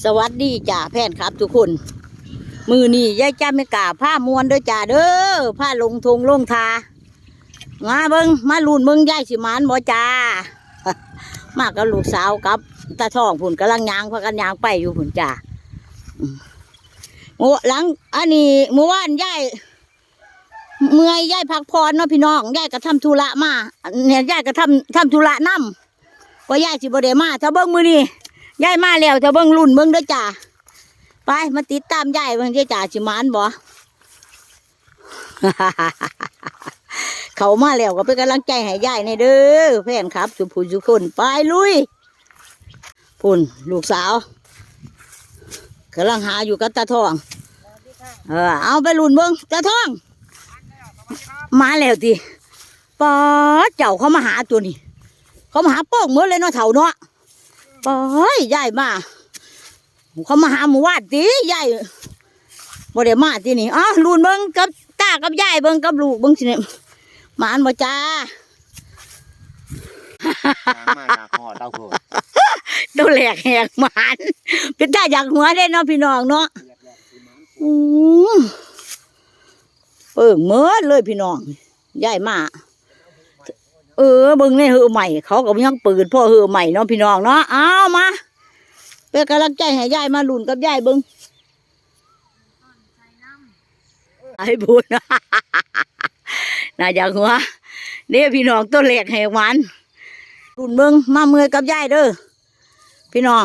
สวัสดีจ่าแพนครับทุกคน มือนี่ยายจ้าไม่กล้าผ้ามวนเด้อจ่าเด้อผ้าลงทงลงทา มาเบิงมาลุนเบิงยายสิมานบ่จ่ามากับลูกสาวกับตาทองผุนกำลังยางพากันยางไปอยู่ผุนจ่าอืมโอ้หลังอันนี้เมื่อวานยายเมื่อยยายพักผ่อนเนาะพี่น้องยายก็ทำธุระมาเนี่ยยายก็ทำทำธุระนํก็ยายสิบ่ได้มาถ้าเบิ่งมือนี่ ยายมาแล้วจะเบิ่งรุ่นเบิ่งเด้อจ้าไปมาติดตามยายเบิ่งเด้อจ้าสิมานบ่เขามาแล้วก็เป็นกำลังใจให้ยายในเด้อแฟนครับ สุภูสุคนไปลุยพุ่นลูกสาวกำลังหาอยู่กับตาทอง เออเอาไปรุ่นเบิ่งตาทอง มาแล้วติปอดเจ้าเขามาหาตัวนี้เขามาหาโป้งเหมือนเลยเนาะเถ่าเนาะ ปอยยายมาเขามาหาหมูวาดตียายบ่ได้มาที่นี่อ๋อลูนเบิ้งกับตากับยายเบิ้งกับลูกเบิ้งสิเนี่ยหมานบ่จ้ามาหาคอเต้าโคตัวแหลกแหกหมานเป็นตาอยากหัวได้เนาะพี่น้องเนาะอือเปิ่งเมื่อเลยพี่น้องยายมาเออเบิ้งในเหือใหม่เขาก็ยังปืนพ่อเหือใหม่เนาะพี่น้องเนาะเอามาเป็นกำลังใจให้ยายมาลุนกับยายเบิ้งไอ้บุญน่าอยากหัวเนี่ยพี่น้องต้นเหล็กแหกหวานรุ่นเบิงมาเมื่อยกับยายเด้อพี่น้อง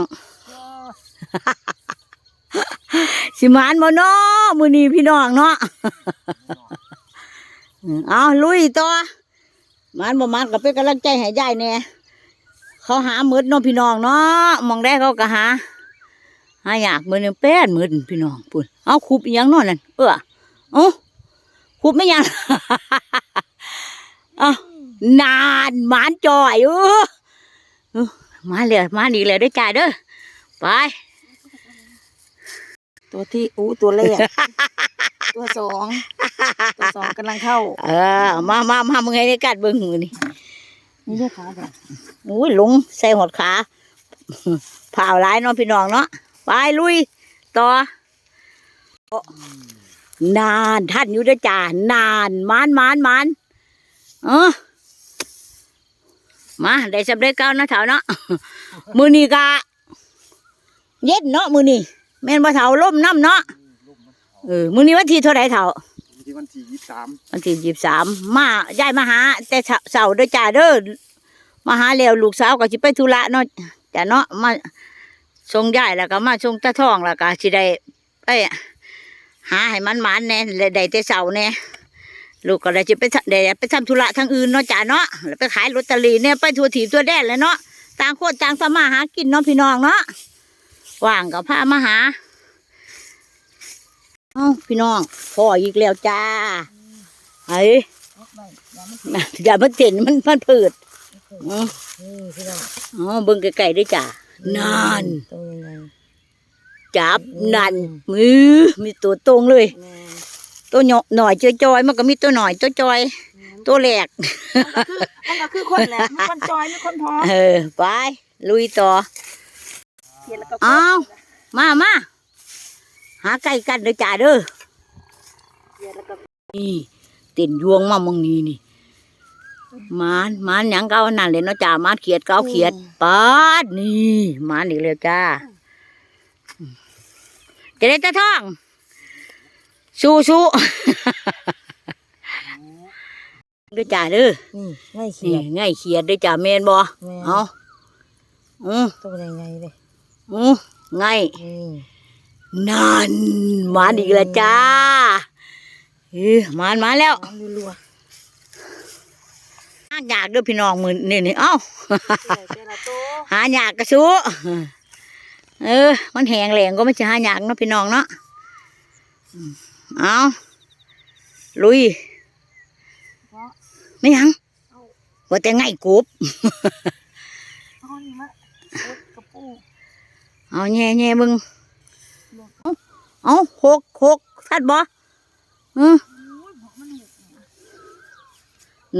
สิมานบ่เนาะมือนี้พี่น้องเนาะเอาลุยต่อ มานบ่มานก็เป็นกำลังใจให้ยายแหน่เขาหาหมืดเนาะพี่น้องเนาะมองได้เขาก็หา หาอยากมือหนึงแป้นมือพี่น้องปุ่นเอาคุบอหยังนาะนั่นเออเอ้าคุบไม่ยังเอ้านานหมานจ่อยเออมาเลยมาดีเลยได้อจ่ายเด้อไป ตัวที่อู้ตัวแรก ตัวสองตัวสองกำลังเข้า เออ มามามามึงไงได้กัดเบิ้งมือนี่นี่ใช่ขาจ้ะโอ้ยหลงใส่หดขาผ่าวร้ายเน้องพี่น้องเนาะไปลุย ต่อโอ้นานท่านอยู่เด้อจ่านานหมานหมานหมานเออมาได้สำเร็จเก้านะเถาเนาะมือนี้กะเย็นเนาะมือนี้ แม่นบ่เถาล่มน้ำเนาะเออมือนี้วันที่เท่าไหรเถาที่วันที่ยี่สิบสามวันที่ยี่สามมายายมาหา แต่เช้าเสาร์เด้อจ้าเด้อมาหาแล้วลูกสาวก็สิไปธุระเนาะจ้ะเนาะมาส่งยายแล้วก็มาส่งตาทองแล้วก็สิได้ไปหาให้มันหมานแน่และได้แต่เสาร์แน่ลูกก็ได้จะไปทำได้ไปทำธุระทางอื่นเนาะจ้าเนาะแล้วไปขายลอตเตอรี่เนี่ยไปทัวถีบตัวแดนเลยเนาะต่างคนต่างสมาหากินเนาะพี่น้องเนาะ ว่างก็พามาหาเอ้าพี่น้องพ่ออีกแล้วจ้าไอ้อย่ามาเห็นมันมันผืดอ๋อนี่พี่น้องอ๋อเบิ่งไกลๆได้จ้ะนานตัวยังไงจับนันมือมีตัวตรงเลยแม่ตัวหน่อหน่อยจอยๆมันก็มีตัวหน่อยตัวจอย ตัวแหลกมันก็คือคนแหละมีคนจอยมีคนพร้อมเออไปลุยต่อเขียนแล้วก็เอามามาหาไก่กันเด้อจ้าเด้อเขียนแล้วก็นี่เต้นยวงมามองนี้นี่มานมานหยังเก้านั่นเลยเนาะจ้ามานเขียดเก้าเขียดปาดนี่มานอีกแล้วจ้าจะได้ตะท่องสู้สู้เด้อจ้าเด้อนี่ง่ายเขีนี่ยนง่ายเขียดเด้อจ้าแมนบ่แม่เอาอือตัวยังไงเลย อือง่ายนี่นั่นมานอีกแล้วจ้าเออมานมาแล้วน้ำรัวหายากเด้วยพี่น้องมือนี่นี่เอ้าๆเขียนละตัวหายากกระซูเออ มันแหงแหลงก็ไม่ใช่หายากเนาะพี่น้องเนาะอืมเอาลุยเพราะไม่ยังว่าแต่ไงกบ เอานี่มาเอากระปูเอาแง่แง่มึงเอาเอาหกหกท่านบ่อืม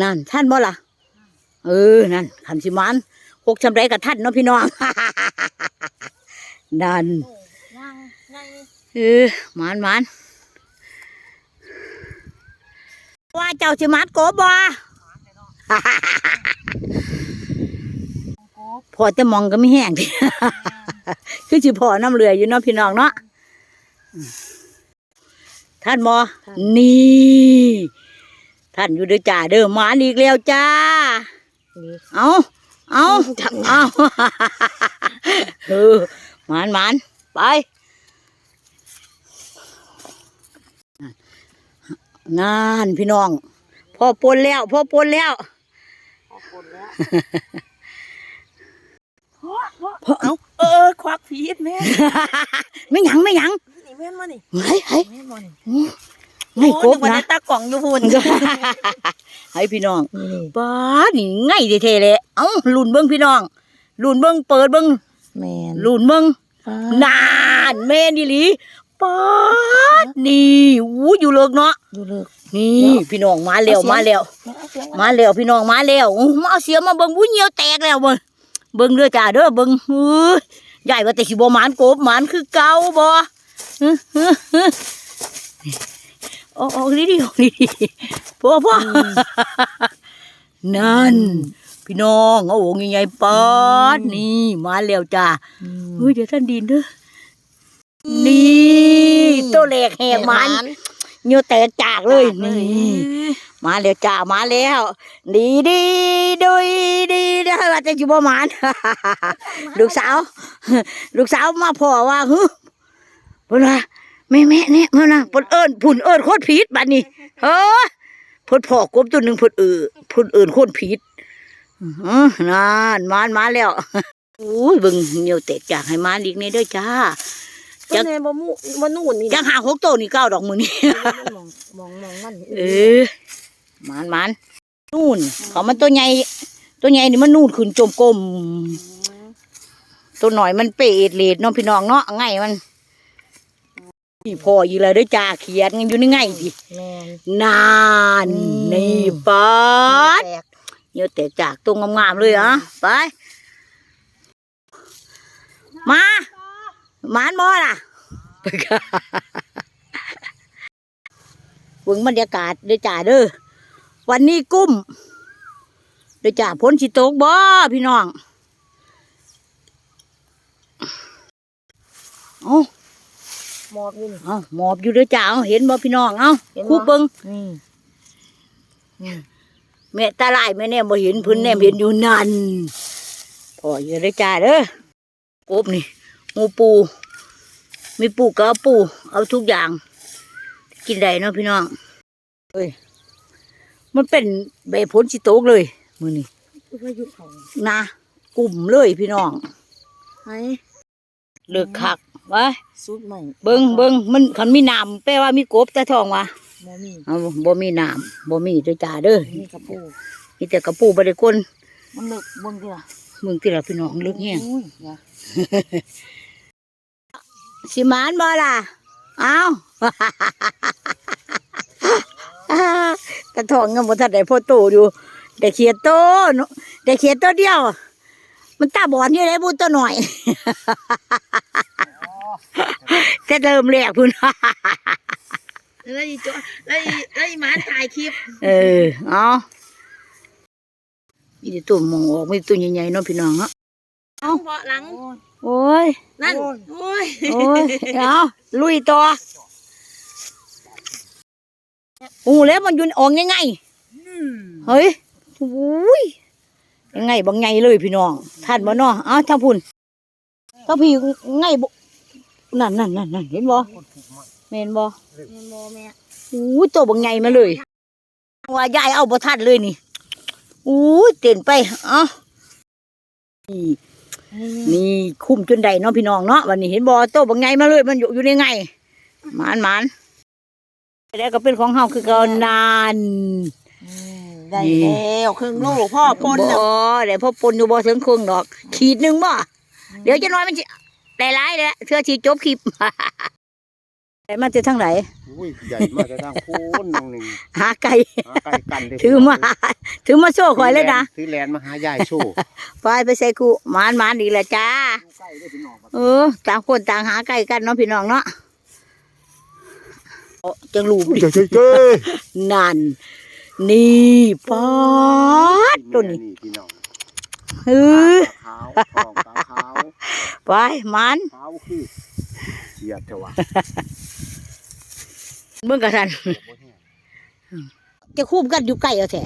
นั่นท่านบ่ล่ะ เออ นั่นขันสิมานหกชำไรกับท่านเนาะพี่น้องนั่นโอ้เออหมานหมานว่าเจ้าสิมัดโกบบ่พอจะมองก็ไม่แห้งดิ คือสิพอน้ำเรืออยู่เนาะพี่น้องเนาะท่านบอนี่ท่านอยู่เด้อจ้าเด้อหมาอีกแล้วจ้า เอาเอาเอาเออหมานหมานไปนานพี่น้องพ่อปนแล้วพ่อปนแล้วเอา เออควักพีดแม่ไม่หยังไม่หยังนี่แม่นมานี่เฮ้ยเฮ้ยแม่นมานี่ไม่ครบโอ้ยนึกว่านะได้ตากล่องอยู่พุ่นให้พี่น้องนี่ป้าดนี่ง่ายเท่ๆเลยเอ้าลุ่นเบิ้งพี่น้องลุ่นเบิ้งเปิดเบิ้งแม่นลุ่นเบิ้งฟ้านานแม่นอีหลีป้าดนี่อู้อยู่เลิกเนาะดูเลิกนี่พี่น้องมาแล้วมาแล้วแม่เอาเสียงมาแล้วพี่น้องมาแล้วอู้มาเอาเสียงมาเบิ้งบุ้ยเหี่ยวแตกแล้วเบิ้ง เบิ้งเด้อจ้าเด้อเบิ้งเฮ้ยใหญ่ว่าแต่สิบ่หมานโกบหมานคือเก่าบ่ฮึฮึฮึโอ้โอ้ดีดีดีดีพ่อพ่อนั่น พี่น้องเอาโอ่งใหญ่ๆปอดนี่มาแล้วจ้าเฮ้ยเดี๋ยวท่านดินเด้อนี่ตัวแหลกแหกมันเหนียวแตกจากเลยนี่ มาแล้วจ้ามาแล้ว ดีดีดุยดีได้ว่าจะอยู่ประมาณลูกสาว ลูกสาวมาพ่อว่าฮึเพิ่นว่าแม่แม่เนี่ยเพิ่นน่ะเพิ่นเอิ้นพุ่นเอิ้นโคตรผิดบัดนี้เฮ้อเพิ่นพ่อกบตัวหนึงเพิ่นเออเพิ่นเอิ้นโคตรผิดอื้อหือนานมานมาแล้วอุ้ยเบิ่งเหนียวแตกจากให้มาอีกนี่เด้อจ้าจักแม่บ่มูบ่นู่นนี่จังหาหกโตวนี่เก้าดอกมือนี่มองมองมองมันเออ หมันหมันนู่นเขามันตัวใหญ่ตัวใหญ่นี่มันนู่นขึ้นจมกลมตัวหน่อยมันเปรตเลดเน้องพี่น้องเนาะไงมันนี่พออยู่เลยเด้วยจ้าเขียนกันอยู่ในไงดิแม่นนานนี่ปอดแตกเดี๋ยวแตกจากตรงงามๆเลยอะไป มาหมานมอล่ะเบิ่งบรรยากาศเด้อจ้าเด้อ วันนี้กุ้มเด้อจ้าพ้นสิตกบ่พี่น้องเอาหมอบอยู่นี่ เอาหมอบอยู่เด้อจ้าเอาเห็นบ่พี่น้องเอาเห็นบ่ คูเบิ่งนี่แม่ตาลายแม่แน่บ่เห็นเพิ่นแน่เห็นอยู่นั่นพออยู่เด้อจ้าเด้อกบนี่หมูปู มีปูก็เอาปูเอาทุกอย่าง กินได้เนาะพี่น้องเอ้ย มันเป็นใบผลสิโตกเลยมื้อนี้ว่าอยู่เขานะกลุ่มเลยพี่น้องไห้เลิกคักไว้สุดใหม่เบิ่งเบิ่งมันคันมีน้ำแปลว่ามีกบแต่ท้องวะบ่มีเอาบ่มีน้ำบ่มีเด้อจ้าเด้อนี่กระปูมีแต่กระปูบ่ได้คนมันเลิกเบิ่งดิล่ะมึงที่ละพี่น้องลึกแฮงอุ้ยอย่าสิหมานบ่ล่ะเอา กระทองยังบ่ทันได้พอโตอยู่ได้เขียดโตเนอะได้เขียดโตเดียว มันตาบอดอยู่ได้บุญตัวหน่อยจะเริ่มแรกพุ่นแล้วอีจ้แล้วอีแล้วอีหมาถ่ายคลิป เออ เอามีแต่ตัวมองออกมีแต่ตัวใหญ่ๆเนาะพี่น้องเนาะเอาเบาะหลัง โอ้ย นั่น โอ้ย โอ้ย เอาลุยต่อโอ้แล้วมันอยุนออกยังไงเฮ้ยอุ้ยยังไงบางไงเลยพี่น้องท่านบ่เนาะเอ้าถ้าพุ่นถ้าพี่ไงบ่นั่นนั่นนั่นนั่นเห็นบ่แม่นบ่แม่บ่แม่อู้ตัวบางไงมาเลยว่ายายเอาบ่ทันเลยนี่อู้เต้นไปเอ้านี่นี่คุ้มจนได้เนาะพี่น้องเนาะวันนี้เห็นบ่ตัวบางไงมาเลยมันอยู่อยู่ในไงหมานหมาน แล้วก็เป็นของเฮาคือเก่านานได้แล้วครึ่งโลพ่อปนบ่น่ะเดี๋ยวพ่อปนอยู่บ่ถึงครึ่งดอก ขีดหนึงบ่เดี๋ยวจะน้อยมันสิได้หลายแล้วเทื่อสิจบคลิปได้มาจากทางไหนอุ้ยใหญ่มากจะทางโค้นตรงหนึ่งหาไก่หาไก่กันเลยถือมาถือมาโซ่ข่อยเลยนะซื้อแลนด์มาหายายโชว์ไปไปใส่กูหมานหมานอีกแล้วจ้าไก่ได้พี่น้องเออต่างคนต่างหาไก่กันเนาะพี่น้องเนาะ จังรูปดิเจ้เจ้นั่น นี่ปอดตัวนี้พี่น้องเออขาวทองขาวไปมันขาวคือเหยียดเถอะวะเบิ่งกระทันจะคูบกันอยู่ใกล้เอาแท้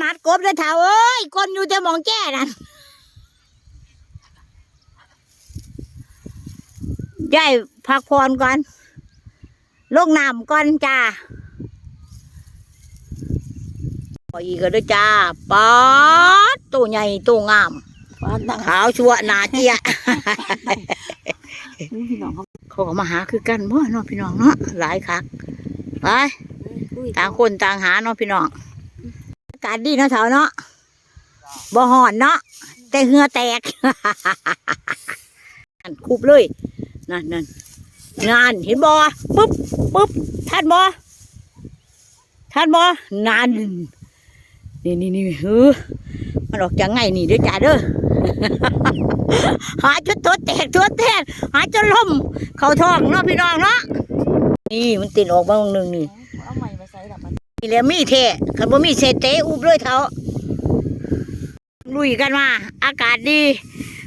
มัดกบเลยเถาเอ้ยคนอยู่แต่มองแจ้นั่น ยายพักผ่อนก่อน ลงน้ำก่อนจ้าพออีกก็ด้วยจ้าป๊อดตัวใหญ่ตัวงามขาวชัวหนาเจียนี่พี่น้องเขาเขาก็มาหาคือกันบ่เนาะพี่น้องเนาะหลายคักไปต่างคนต่างหาเนาะพี่น้องอากาศดีเนาะเถาเนาะบ่ห่อนเนาะแต่เหงือแตกนั่นคุบเลย นั่นนั่นงานเห็นบ่ปุ๊บปุ๊บท่านบ่ท่านบ่นานนี่นี่นี่เออมันออกจากไงนี่เด้อจ้าเด้อหาจนตัวแตกตัวแตกหาจนล่มเข้าท้องเนาะพี่น้องเนาะนี่มันติดออกมาตรงหนึ่งนี่เอาใหม่มาใส่ละมันนี่แหล้วมีเทคันบ่มีเศษเตะอุบเลยเถาลุยกันมา อากาศดี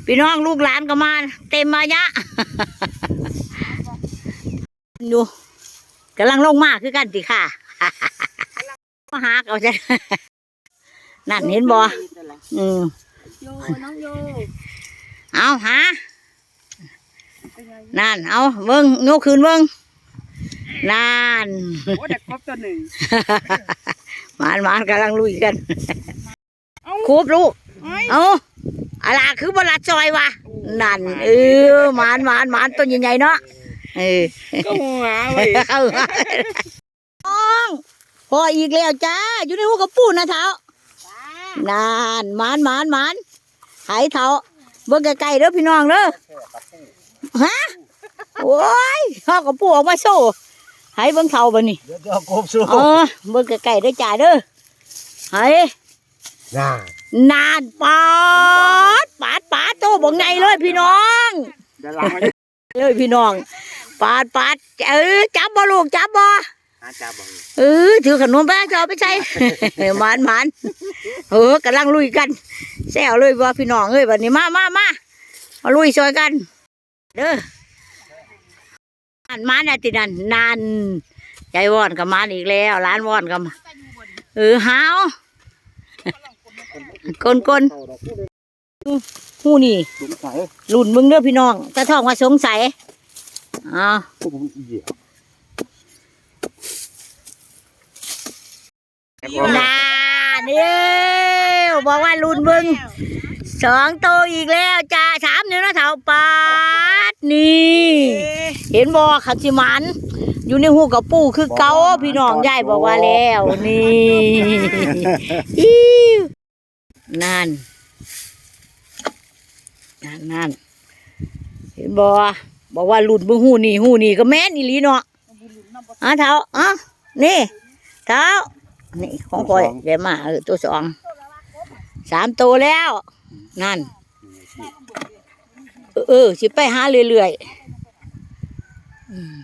พี่น้องลูกหลานก็มา เต็มมายะ ดูกำลังลงมาคือกันสิค่ะมาหาเอาจะนั่นเห็นบ่อืมโยน้องโยเอาหานั่นเอาเบิ้งโยกคืนเบิ้งนั่นโอ้เด็กครบตัวหนึ่งหมานหมานกำลังลุยกันคูบลูกเอาอะไรคือบลัดซอยวะนั่นเออหมานหมานหมานตัวใหญ่ๆเนาะ เออก็หัวเว้ยเอาน้องพออีกแล้วจ้า อยู่ในหัวกระปูนะเท้านานหมานหมานหมานหายเท้าเบิ่งไกลๆเด้อพี่น้องเด้อฮะโอ้ยข้าวกระปูออกมาโซ่หายเบิ่งเท้าบ่นี่เดี๋ยวเดี๋ยวกบสู้เออเบิ่งไกลๆเด้อจ้าเด้อหายน่านานปาดปาดปาดโตบังไงเลยพี่น้องเดี๋ยวหลังมาเลยพี่น้อง ปาดปาดเออจับบ่ลูกจับบ่อาจารย์บอกเออถือขนมไปให้เขาไปใช้หมานหมานเออกำลังลุยกันแซวเลยว่าพี่น้องเอ้ยวันนี้มามามามาลุยช่วยกัน เด้ออันมาน่ะตินันนานยายวอนกับมานอีกแล้วร้านวอนกับมาเออหาวกลกลเข้าดอกพูดเลยหูนี่สงสัยรุ่นมึงเด้อพี่น้องตาทองว่าสงสัย อ้าวพวกผมเหยียบนาเนี่ยวบอกว่ารุนมึงสองโตวอีกแล้วจ้าสามเนื้อนะเถาปาดนี่ เห็นบอขันสิมัน อยู่ในหูกับปูคือเกาพี่น้องยายบอกว่าแล้วนี่อิวนั่นนั่นนั่นเห็นบอ บอกว่าหลุดมึงหูนี่หูนี่ก็แม่นอีหลีเนาะอะเท้าอะนี่ เท้านี่ของคอยเดี๋ยวมาเออตัวสองสามตัวแล้ว นั่น เออเออสิไปหาเรื่อยๆอืม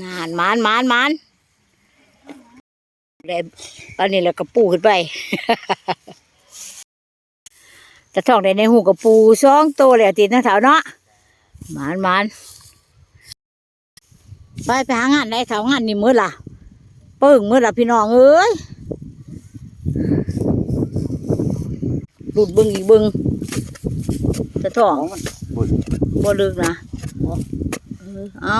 นานหมานหมานหมานได้อันนี้แหละกระปูขึ้นไปจะท่องได้ในหูกระปูสองตัวเลยติดนะเถาเนาะ หมานหมานไปไปหางานได้เถางานนี่มือล่ะเปิ้งมือล่ะพี่น้องเอ้ยหลุดเบึงอีกเบึงจะท่องของมันบุญบ่ลึกนะเออเอา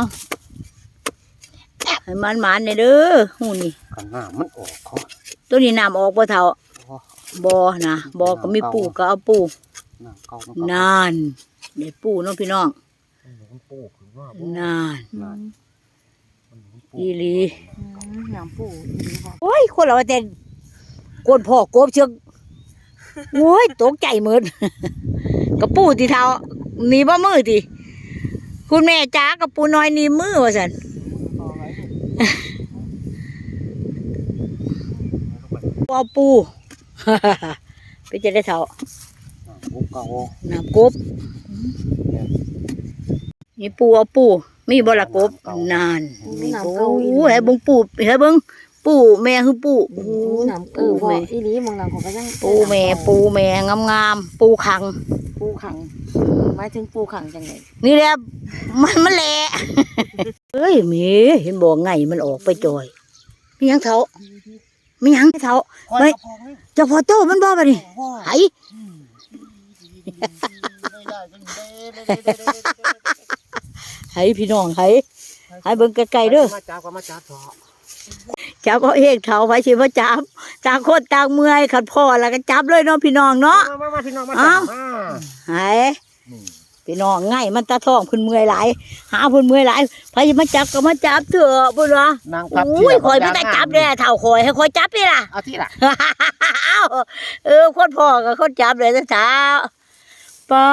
ให้มันหมานในอยเด้อหูนี่กันหน้ามันออกเขาตัวนี้น้ำออกบ่เท่าอ๋อบ่นะบ่ก็มีปูก็เอาปูหน้าเก่ามันนานได้ปูเน้องพี่น้องมันปูขึ้น มาบ่นานมันปูอีหลีหนังปู่อีหลีค่ะโอ้ย คนเราแต่กวนพ่อกบเชือกโอ้ยตกใจหมดกระปูที่เท้าหนีบ่มือติคุณแม่จ๋ากระปูน้อยหนีมือว่าซั่นต่อไว้ลูกเอาปูไปจะได้เท่าำปูเก่าน้ำกบ นี่ปูเอาปูมีบ่ละกบนานมีปูให้เบิ่งปูให้เบิ่งปูแม่คือปูโอ้โหน้ำเอปูอพ่อแม่อีหลีมองหลังของก็ยังปูแม่ปูแม่งามๆปูขัง ปูขังหมายถึงปูขังจังไงนี่แหละมันมันแหละเฮ้ยแมีเห็นบอกไงมันออกไปจอยมีหยังเถามีหยังเถาเฮ้ยเจ้าพ่อโตมันบ่บัดนี้ไห้ไห้พี่น้องไห้ไห้เบิ่งไกลๆเด้อมาจับก็มาจับเถอะจับเอาเองเถาไว้สิมาจับต่างคนต่างเมื่อยขัดพ่อแล้วก็จับเลยเนาะพี่น้องเนาะมามามาพี่น้องมาอ้าจัวบมาไห้นี่พี่น้องไงมันตาท้องเพิ่นเมื่อยหลายหาเพิ่นเมื่อยหลายไผสิมาจับก็มาจับเถอะพุ่นว่านางพับอุ้ยคอยไม่ได้จับเลยเท่าคอยให้คอยจับนี่ล่ะเอาที่ละอ้าวเออคนพ่อกับคนจับเลยนะเช้าป๊า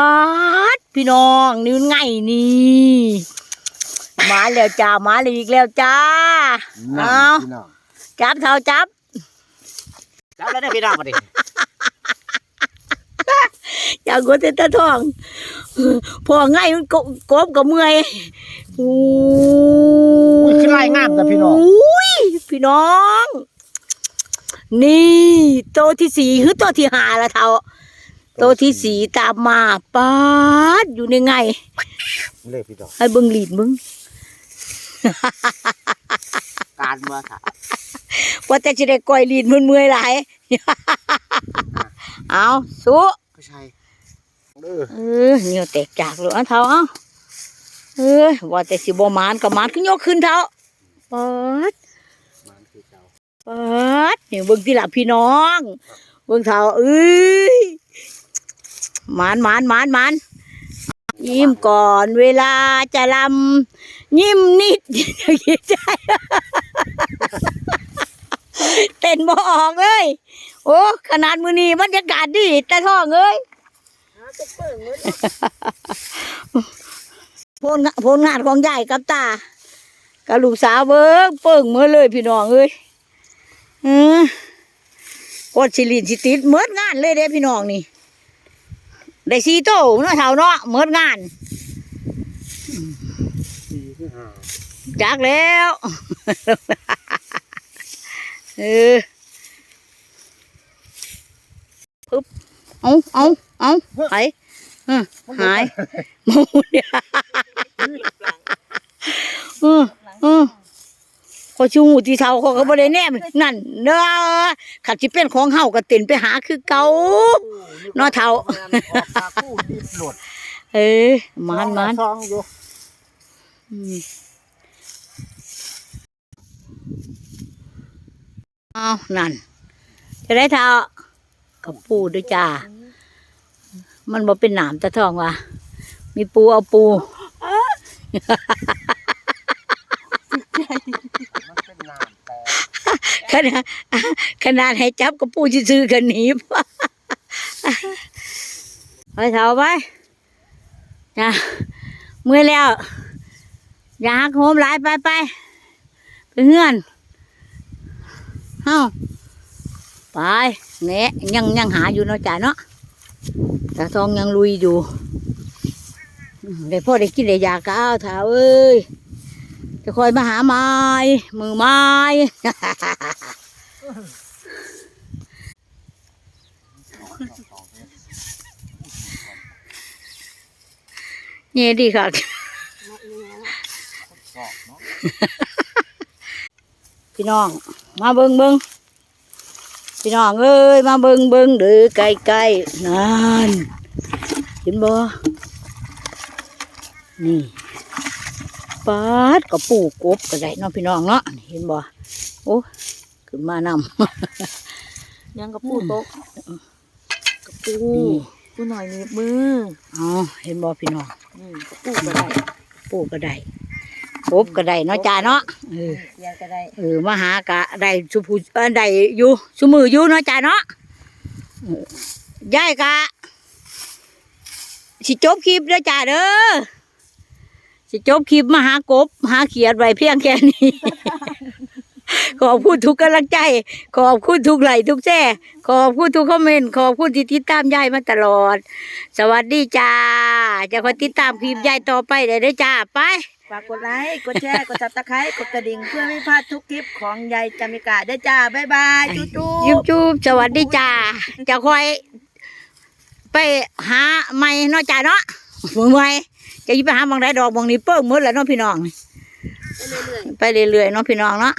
ดพี่น้องนี่มันไงนี่ มาแล้วจ้ามาเลยอีกแล้วจ้านั่เอานพี่น้องจับเท่าจับ จับแล้วได้พี่น้องมาดิอย่ากดเส้นตาทองพ่อไงมันกบกบกับเมื่อยโอ้อุ้ยขึ้นไล่งามแต่พี่น้องอุ้ยพี่น้อง นี่โตวที่สี่หรือโตวที่ห้าละเท่า โตวที่สี่ตามมาป๊าดอยู่ในไง เลยพี่น้องให้เบิ่งหลีดมึง การเมื่อค่ะว่าแต่จะได้ก้อยหลีดมันเมื่อยหลาย เอาสู้ผู้ชายเด้อเออเหนียวแตกจากเลยอันเท่าเอาเออว่าแต่สิบ่มานก็มานขึ้นยกขึ้นเท่าป๊าด มันคือเจ้าปัดเนี่ยเบิ่งที่หลับพี่น้อง เบิ่งเท้าเอ้ย หมานหมานหมานหมานยิ้มก่อนเวลาจะลำยิ้มนิดอย่าใจเต้นบ่ออกเลย โอ้ขนาดมือนี้บรรยากาศดีแต่ท้องเอ้ยโพนโพนงานของยายกับตากับลูกสาวเบิ้งเปิ่งเมื่อเลยพี่น้องเอ้ยอืมกดสิลินสิติดเมิดงานเลยเด้พี่น้องนี่ ได้สีโตเนาะเท่าเนาะเมิดงานสี่ที่ห้าจักแล้ว เออปึ๊บเอาเอาเอาไปอืมหายหมูเนี่ยอืมอื มพอชูหูที่เท่าเขาก็บ่ได้แนมนั่นเด้อขัดสิเป็นของเฮาก็เต้นไปหาคือเก่าเนาะเฒ่าออกปากคู่ดิบหลุดเอ้ยมานมานซองอยู่อืมเอานั่น จะได้เท่ากับปูด้วยจ้า มันบ่เป็นหนามตะทองว่ะมีปูเอาปู มันเป็นน้ำแต่ ขนาดขนาดให้จับกับปูซื้อกันหนีไปเท่าไปจ้าเมื่อแล้ว อย่าหักโหมหลายไปไปไปเฮือนเฮ้าไปแหนะยังยังหาอยู่เนาะจ้าเนาะตาทองยังลุยอยู่ได้พ่อได้กินได้ยากก็เอาเท้าเอ้ย จะคอยมาหาไม้มือไม้เนี่ยดีค่ะพี่น้อง มาเบิงเบิงพี่น้องเอ้ยมาเบิงเบิงเดือไกลไกลๆนั่นเห็นบ่นี่ ปาดกับปูกบก็ได้เนาะพี่น้องเนาะนี่เห็นบ่โอ้ขึ้นมานำยังกับปูโต๊ะกับปูนี่ปูหน่อยหนีบมืออ๋อเห็นบ่พี่น้องอืมกับปูก็ได้ปูก็ได้กบก็ได้เนาะจ้าเนาะเออเกียร์ก็ได้เออมาหากะได้สุภูเออได้อยู่สุมืออยู่เนาะจ้าเนาะเออยายกะสิจบคลิปเด้อจ้าเด้อ สิจบคลิปมาหากบ หาเขียดไว้เพียงแค่นี้ ขอบคุณทุกกำลังใจ ขอบคุณทุกไลค์ทุกแช่ขอบคุณทุกคอมเมนต์ขอบคุณที่ติดตามยายมาตลอด สวัสดีจ้า จะคอยติดตามคลิปยายต่อไปเด้อเด้อจ้าไป ฝากกดไลค์กดแชร์กดซับสไครต์กดกระดิ่งเพื่อไม่พลาดทุกคลิปของยายจามิกาเด้อจ้าบ๊ายบายจุ๊จุ๊ยุบจุบสวัสดีจ้า จะคอย ไปหาไม่เนาะจ้าเนาะ มือไม่จะอยิไปหาบางไดดอกบางนี้เปิ้งหมืดแล้วเนาะพี่น้องเรื่อยๆไปเรื่อยๆเนาะพี่น้องเนาะ